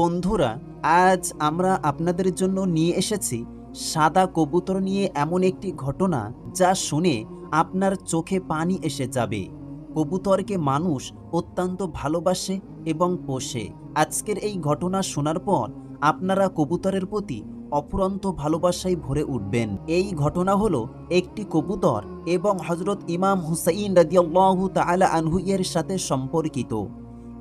বন্ধুরা, আজ আমরা আপনাদের জন্য নিয়ে এসেছি সাদা কবুতর নিয়ে এমন একটি ঘটনা যা শুনে আপনার চোখে পানি এসে যাবে। কবুতরকে মানুষ অত্যন্ত ভালোবাসে এবং পোষে। আজকের এই ঘটনা শোনার পর আপনারা কবুতরের প্রতি অফুরন্ত ভালোবাসায় ভরে উঠবেন। এই ঘটনা হলো একটি কবুতর এবং হজরত ইমাম হুসাইন রাদিয়াল্লাহু তাআলা আনহু এর সাথে সম্পর্কিত।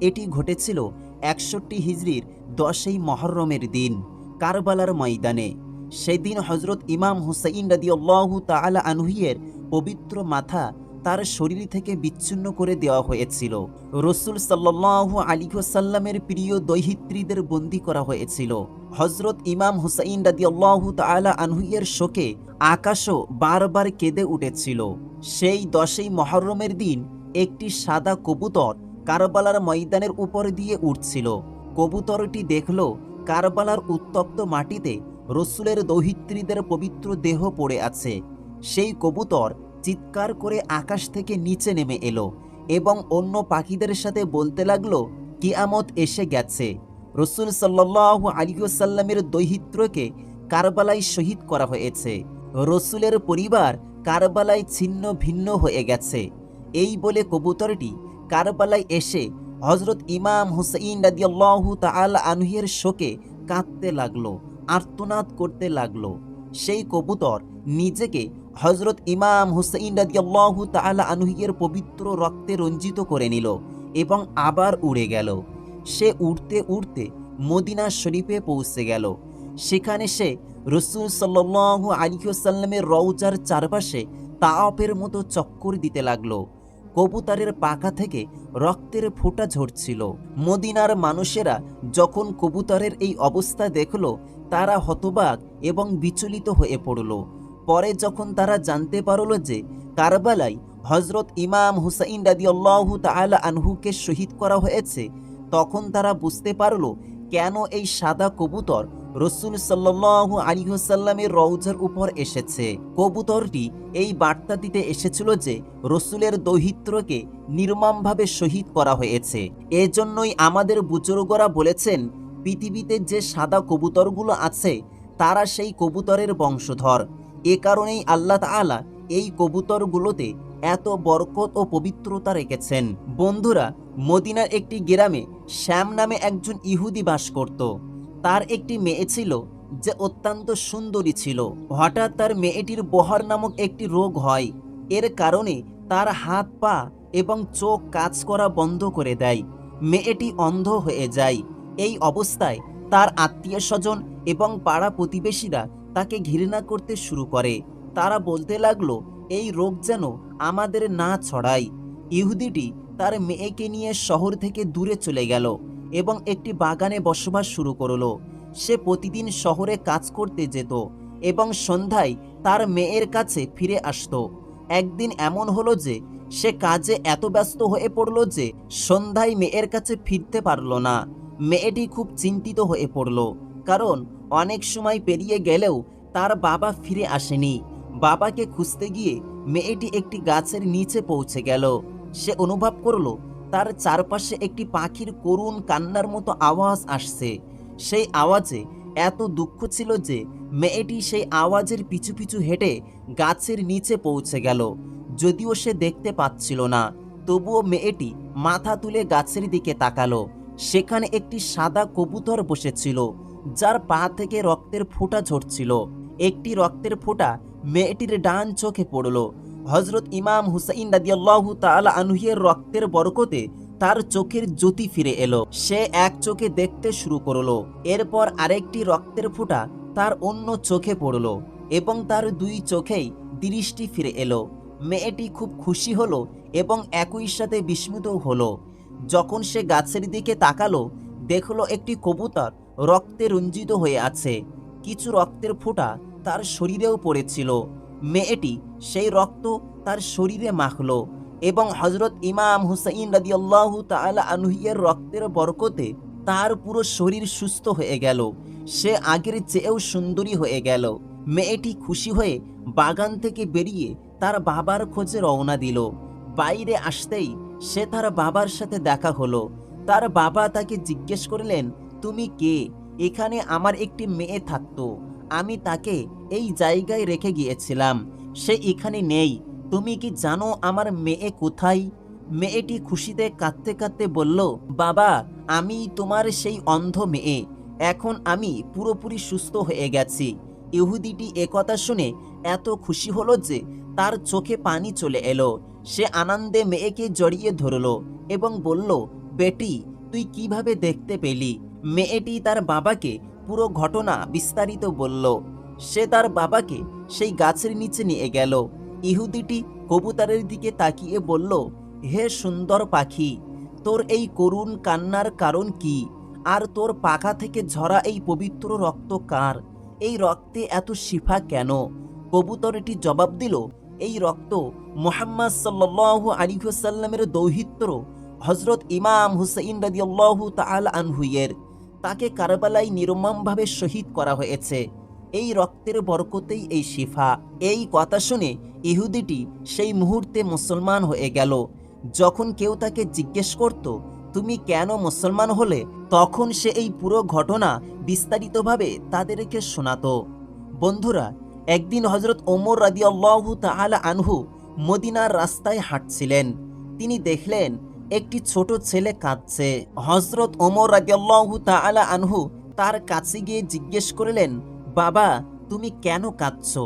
এটি ঘটেছিল একষট্টি হিজরির দশই মহরমের দিন, কারবালার ময়দানে। সেদিন হজরত ইমাম হুসাইন রাদিয়াল্লাহু তাআলা আনহুয়ের পবিত্র মাথা তার শরীর থেকে বিচ্ছিন্ন করে দেওয়া হয়েছিল। রসুল সাল্লাহ আলিহাসাল্লামের প্রিয় দৈহিত্রীদের বন্দি করা হয়েছিল। হজরত ইমাম হুসাইন রাদিয়াল্লাহু তাআলা আনহুইয়ের শোকে আকাশও বারবার কেঁদে উঠেছিল। সেই দশই মহরমের দিন একটি সাদা কবুতর কারবালার ময়দানের উপর দিয়ে উঠছিল। কবুতরটি দেখল, কারবালার উত্তপ্ত মাটিতে রসুলের দৌহিত্রীদের পবিত্র দেহ পড়ে আছে। সেই কবুতর চিৎকার করে আকাশ থেকে নিচে নেমে এলো এবং অন্য পাখিদের সাথে বলতে লাগল, কিয়ামত এসে গেছে। রসুল সাল্লাহ আলিউসাল্লামের দৈহিত্রকে কারবালায় শহীদ করা হয়েছে। রসুলের পরিবার কারবালায় ছিন্ন ভিন্ন হয়ে গেছে। এই বলে কবুতরটি কারবালায় এসে হজরত ইমাম হুসাইন রাদিয়াল্লাহু তাআলা আনহুয়ের শোকে কাঁদতে লাগল, আর্তনাদ করতে লাগল। সেই কবুতর নিজেকে হজরত ইমাম হুসাইন রাদিয়াল্লাহু তাআলা আনহুয়ের পবিত্র রক্তে রঞ্জিত করে নিল এবং আবার উড়ে গেল। সে উড়তে উড়তে মদিনা শরীফে পৌঁছে গেল। সেখানে সে রসুল সাল্লাহ আলিহাসাল্লামের রৌজার চারপাশে তাওয়াপের মতো চক্কর দিতে লাগল। কবুতরের পাকা থেকে রক্তের ফোঁটা ঝরছিল। মদিনার মানুষেরা যখন কবুতরের এই অবস্থা দেখল, তারা হতবাক এবং বিচলিত হয়ে পড়ল। পরে যখন তারা জানতে পারল যে কারবালায় হজরত ইমাম হুসাইন রাদিয়াল্লাহু তাআলা আনহুকে শহীদ করা হয়েছে, তখন তারা বুঝতে পারল কেন এই সাদা কবুতর রসুল সাল্লাহ আলিহাসাল্লামের রৌজার উপর এসেছে। কবুতরটি এই বার্তা দিতে এসেছিল যে, রসুলের দৌহিত্রকে নির্মমভাবে শহীদ করা হয়েছে। এজন্যই আমাদের বুজুর্গরা বলেছেন, পৃথিবীতে যে সাদা কবুতরগুলো আছে, তারা সেই কবুতরের বংশধর। এ কারণেই আল্লাহ তাআলা এই কবুতরগুলোতে এত বরকত ও পবিত্রতা রেখেছেন। বন্ধুরা, মদিনার একটি গ্রামে শ্যাম নামে একজন ইহুদি বাস করত। তার একটি মেয়ে ছিল যে অত্যন্ত সুন্দরী ছিল। হঠাৎ তার মেয়েটির বহর নামক একটি রোগ হয়। এর কারণে তার হাত পা এবং চোখ কাজ করা বন্ধ করে দেয়। মেয়েটি অন্ধ হয়ে যায়। এই অবস্থায় তার আত্মীয় স্বজন এবং পাড়া প্রতিবেশীরা তাকে ঘৃণা করতে শুরু করে। তারা বলতে লাগল, এই রোগ যেন আমাদের না ছড়ায়। ইহুদিটি তার মেয়েকে নিয়ে শহর থেকে দূরে চলে গেল। এবং একটি বাগানে বসবাস শুরু করল। সে প্রতিদিন শহরে কাজ করতে যেত এবং সন্ধ্যায় তার মেয়ের কাছে ফিরে আসতো। একদিন এমন হলো যে, সে কাজে এত ব্যস্ত হয়ে পড়ল যে, সন্ধ্যায় মেয়ের কাছে ফিরতে পারল না। মেয়েটি খুব চিন্তিত হয়ে পড়ল, কারণ অনেক সময় পেরিয়ে গেলেও তার বাবা ফিরে আসেনি। বাবাকে খুঁজতে গিয়ে মেয়েটি একটি গাছের নিচে পৌঁছে গেল। সে অনুভব করল তার চারপাশে একটি পাখির করুণ কান্নার মতো আওয়াজ আসছে। সেই আওয়াজে এত দুঃখ ছিল যে মেয়েটি সেই আওয়াজের পিছু পিছু হেঁটে গাছের নিচে পৌঁছে গেল। যদিও সে দেখতে পাচ্ছিল না, তবুও মেয়েটি মাথা তুলে গাছের দিকে তাকালো। সেখানে একটি সাদা কবুতর বসেছিল, যার পা থেকে রক্তের ফোঁটা ঝরছিল। একটি রক্তের ফোঁটা মেয়েটির ডান চোখে পড়ল। হজরত ইমাম হুসাইন রাদিয়াল্লাহু তাআলা আনহুয়ের রক্তের বরকতে তার চোখের জ্যোতি ফিরে এলো। সে এক চোখে দেখতে শুরু করল। এরপর আরেকটি রক্তের ফোঁটা তার অন্য চোখে পড়ল এবং তার দুই চোখেই দৃষ্টি ফিরে এলো। মেয়েটি খুব খুশি হলো এবং একই সাথে বিস্মিতও হলো। যখন সে গাছের দিকে তাকালো, দেখল একটি কবুতর রক্তে রঞ্জিত হয়ে আছে। কিছু রক্তের ফোঁটা তার শরীরেও পড়েছিল। মেয়েটি সেই রক্ত তার শরীরে মাখল এবং হজরত ইমাম হুসাইন রাদিয়াল্লাহু তাআলা আনহুয়ের রক্তের বরকতে তার পুরো শরীর সুস্থ হয়ে গেল। সে আগের চেয়েও সুন্দরী হয়ে গেল। মেয়েটি খুশি হয়ে বাগান থেকে বেরিয়ে তার বাবার খোঁজে রওনা দিল। বাইরে আসতেই সে তার বাবার সাথে দেখা হলো। তার বাবা তাকে জিজ্ঞেস করলেন, তুমি কে? এখানে আমার একটি মেয়ে থাকতো। আমি তাকে এই জায়গায় রেখে গিয়েছিলাম। সে এখানে নেই। তুমি কি জানো আমার মেয়ে কোথায়? মেয়েটি খুশিতে কাঁদতে কাঁদতে বলল, বাবা, আমি তোমার সেই অন্ধ মেয়ে। এখন আমি পুরোপুরি সুস্থ হয়ে গেছি। ইহুদিটি একথা শুনে এত খুশি হলো যে তার চোখে পানি চলে এলো। সে আনন্দে মেয়েকে জড়িয়ে ধরলো এবং বলল, বেটি, তুই কীভাবে দেখতে পেলি? মেয়েটি তার বাবাকে পুরো ঘটনা বিস্তারিত বলল। সে তার বাবাকে সেই গাছের নিচে নিয়ে গেল। ইহুদিটি কবুতরের দিকে তাকিয়ে বলল, হে সুন্দর পাখি, তোর এই করুণ কান্নার কারণ কি? আর তোর পাখা থেকে ঝরা এই পবিত্র রক্ত কার? এই রক্তে এত শিফা কেন? কবুতরটি জবাব দিল, এই রক্ত মোহাম্মদ সাল্লাহ আলিহাসাল্লামের দৌহিত্র হজরত ইমাম হুসাইন রাদিয়াল্লাহু তাআলা আনহুয়ের তাকে কারবালায় নির্মমভাবে শহীদ করা হয়েছে। এই রক্তের বরকতেই এই শিফা। এই কথা শুনে ইহুদিটি সেই মুহূর্তে মুসলমান হয়ে গেল। যখন কেউ তাকে জিজ্ঞেস করত, তুমি কেন মুসলমান হলে? তখন সে এই পুরো ঘটনা বিস্তারিতভাবে তাদেরকে শোনাতো। বন্ধুরা, একদিন হজরত ওমর রাদিয়াল্লাহু তাআলা আনহু মদিনার রাস্তায় হাঁটছিলেন। তিনি দেখলেন একটি ছোট ছেলে কাঁদছে। হজরত ওমর রাদিয়াল্লাহু তাআলা আনহু তার কাছে গিয়ে জিজ্ঞেস করলেন, বাবা, তুমি কেন কাঁদছ?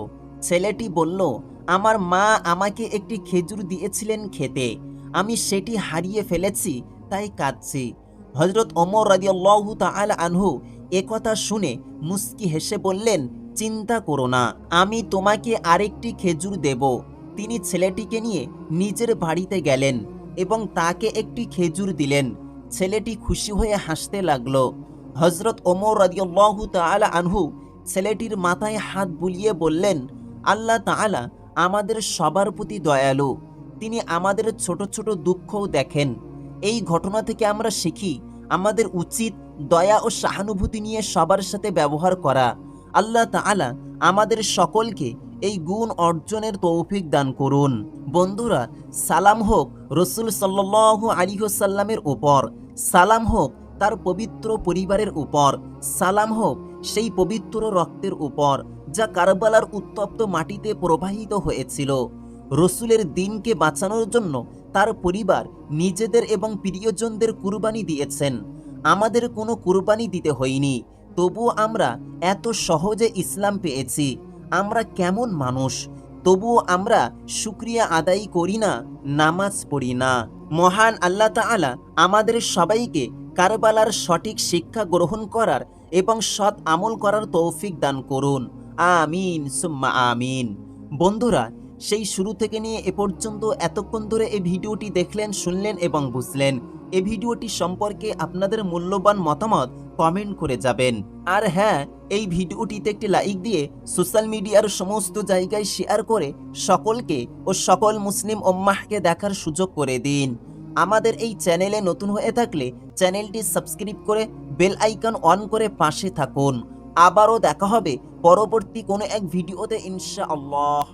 ছেলেটি বলল, আমার মা আমাকে একটি খেজুর দিয়েছিলেন খেতে। আমি সেটি হারিয়ে ফেলেছি, তাই কাঁদছি। হজরত ওমর রাদিয়াল্লাহু তাআলা আনহু একথা শুনে মুস্কি হেসে বললেন, চিন্তা করো না, আমি তোমাকে আরেকটি খেজুর দেব। তিনি ছেলেটিকে নিয়ে নিজের বাড়িতে গেলেন। এবং তাকে একটি খেজুর দিলেন। ছেলেটি খুশি হয়ে হাসতে লাগল। হজরত ওমর রাদিয়াল্লাহু তাআলা আনহু ছেলেটির মাথায় হাত বুলিয়ে বললেন, আল্লাহ তাআলা আমাদের সবার প্রতি দয়ালু। তিনি আমাদের ছোট ছোট দুঃখও দেখেন। এই ঘটনা থেকে আমরা শিখি, আমাদের উচিত দয়া ও সহানুভূতি নিয়ে সবার সাথে ব্যবহার করা। আল্লাহ তাআলা আমাদের সকলকে এই গুণ অর্জনের তৌফিক দান করুন। বন্ধুরা, সালাম হোক রসুল সাল্লাল্লাহু আলী সাল্লামের উপর, সালাম হোক তার পবিত্র পরিবারের উপর, সালাম হোক সেই পবিত্র রক্তের উপর যা কারবালার উত্তপ্ত মাটিতে প্রবাহিত হয়েছিল। রসুলের দিনকে বাঁচানোর জন্য তার পরিবার নিজেদের এবং প্রিয়জনদের কুরবানি দিয়েছেন। আমাদের কোনো কুরবানি দিতে হয়নি, তবুও আমরা এত সহজে ইসলাম পেয়েছি। আমরা কেমন মানুষ? তবুও আমরা শুক্রিয়া আদায় করি না, নামাজ পড়ি না। মহান আল্লাহ তালা আমাদের সবাইকে কারবালার সঠিক শিক্ষা গ্রহণ করার এবং সৎ আমল করার তৌফিক দান করুন। আমিন, সুম্মা আমিন। বন্ধুরা সেই শুরু থেকে নিয়ে এ পর্যন্ত এতক্ষণ ধরে এই ভিডিওটি দেখলেন, শুনলেন এবং বুঝলেন। এই ভিডিওটি সম্পর্কে আপনাদের মূল্যবান মতামত কমেন্ট করে যাবেন। আর হ্যাঁ এই ভিডিওটিতে একটি লাইক দিয়ে সোশ্যাল মিডিয়ার সমস্ত জায়গায় শেয়ার করে সকলকে ও সকল মুসলিম ওম্মাহকে দেখার সুযোগ করে দিন। আমাদের এই চ্যানেলে নতুন হয়ে থাকলে চ্যানেলটি সাবস্ক্রাইব করে বেল আইকন অন করে পাশে থাকুন। আবারও দেখা হবে পরবর্তী কোনো এক ভিডিওতে, ইনশাআল্লাহ।